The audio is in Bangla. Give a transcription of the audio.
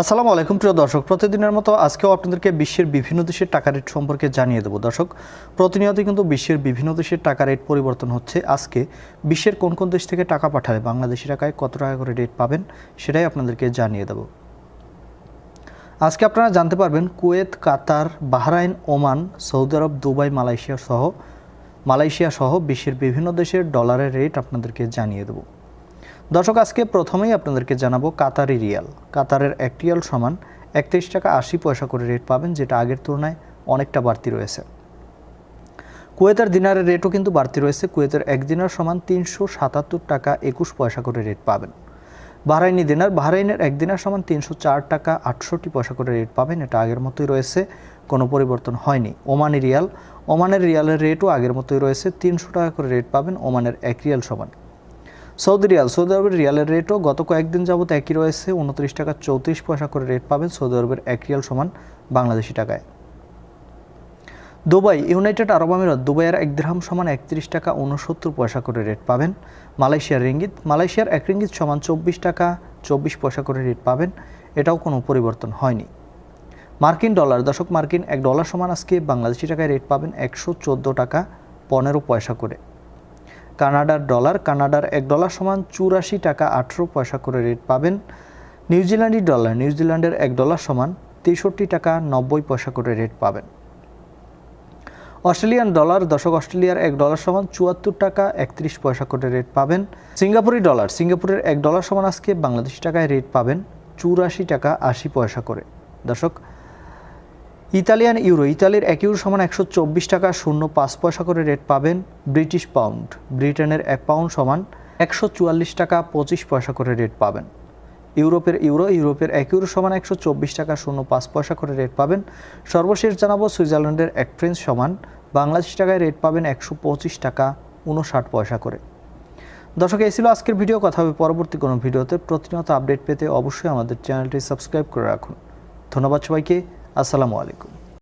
আসসালামু আলাইকুম, প্রিয় দর্শক। প্রতিদিনের মতো আজকেও আপনাদেরকে বিশ্বের বিভিন্ন দেশের টাকা রেট সম্পর্কে জানিয়ে দেবো। দর্শক প্রতিনিয়ত কিন্তু বিশ্বের বিভিন্ন দেশের টাকা রেট পরিবর্তন হচ্ছে। আজকে বিশ্বের কোন কোন দেশ থেকে টাকা পাঠালে বাংলাদেশি টাকায় কত টাকা করে রেট পাবেন, সেটাই আপনাদেরকে জানিয়ে দেবো। আজকে আপনারা জানতে পারবেন, Kuwait, Qatar, Bahrain, Oman, Saudi আরব, দুবাই, মালয়েশিয়া সহ মালয়েশিয়া সহ বিশ্বের বিভিন্ন দেশের ডলারের রেট আপনাদেরকে জানিয়ে দেবো। দর্শক, আজকে প্রথমেই আপনাদেরকে জানাব কাতারি রিয়াল। কাতারের এক রিয়াল সমান একত্রিশ টাকা আশি পয়সা করে রেট পাবেন, যেটা আগের তুলনায় অনেকটা বাড়তি রয়েছে। কুয়েতের দিনারের রেটও কিন্তু বাড়তি রয়েছে। কুয়েতের এক দিনার সমান তিনশো সাতাত্তর টাকা একুশ পয়সা করে রেট পাবেন। বাহরাইনি দিনার, বাহরাইনের এক দিনার সমান তিনশো চার টাকা আটষট্টি পয়সা করে রেট পাবেন, এটা আগের মতোই রয়েছে, কোনো পরিবর্তন হয়নি। ওমানি রিয়াল, ওমানের রিয়ালের রেটও আগের মতোই রয়েছে, তিনশো টাকা করে রেট পাবেন, ওমানের এক রিয়াল সমান। সৌদি রিয়াল, সৌদি আরবের রিয়ালের রেটও গত কয়েকদিন যাবত একই রয়েছে, উনত্রিশ টাকা চৌত্রিশ পয়সা করে রেট পাবেন সৌদি আরবের এক রিয়াল সমান বাংলাদেশি টাকায়। দুবাই, ইউনাইটেড আরব আমিরাত, দুবাইয়ের এক দিরহাম সমান একত্রিশ টাকা উনসত্তর পয়সা করে রেট পাবেন। মালয়েশিয়ার রিঙ্গিত, মালয়েশিয়ার এক রিঙ্গিত সমান চব্বিশ টাকা চব্বিশ পয়সা করে রেট পাবেন, এটাও কোনো পরিবর্তন হয়নি। মার্কিন ডলার দশক মার্কিন এক ডলার সমান আজকে বাংলাদেশি টাকায় রেট পাবেন একশো চোদ্দ টাকা পনেরো পয়সা করে। কানাডার ডলার, কানাডার এক ডলার সমান চুরাশি টাকা আঠেরো পয়সা করে রেট পাবেন। নিউজিল্যান্ডি ডলার, নিউজিল্যান্ডের এক ডলার সমান তেষট্টি টাকা নব্বই পয়সা করে রেট পাবেন। অস্ট্রেলিয়ান ডলার, দশক অস্ট্রেলিয়ার এক ডলার সমান চুয়াত্তর টাকা একত্রিশ পয়সা করে রেট পাবেন। সিঙ্গাপুরি ডলার, সিঙ্গাপুরের এক ডলার সমান আজকে বাংলাদেশি টাকায় রেট পাবেন চুরাশি টাকা আশি পয়সা করে। দর্শক ইতালিয়ান ইউরো, ইতালির এক ইউরো সমান একশো চব্বিশ টাকা শূন্য পাঁচ পয়সা করে রেট পাবেন ব্রিটিশ পাউন্ড। ব্রিটেনের এক পাউন্ড সমান একশো চুয়াল্লিশ টাকা পঁচিশ পয়সা করে রেট পাবেন। ইউরোপের ইউরো, ইউরোপের এক ইউরো সমান একশো চব্বিশ টাকা শূন্য পাঁচ পয়সা করে রেট পাবেন। সর্বশেষ জানাব সুইজারল্যান্ডের এক ফ্রেন্স সমান বাংলাদেশ টাকায় রেট পাবেন একশো পঁচিশ টাকা উনষাট পয়সা করে। দর্শক, এই ছিল আজকের ভিডিও। কথা হবে পরবর্তী কোনো ভিডিওতে। প্রতিনিয়ত আপডেট পেতে অবশ্যই আমাদের চ্যানেলটি সাবস্ক্রাইব করে রাখুন। ধন্যবাদ সবাইকে। আসসালামু আলাইকুম।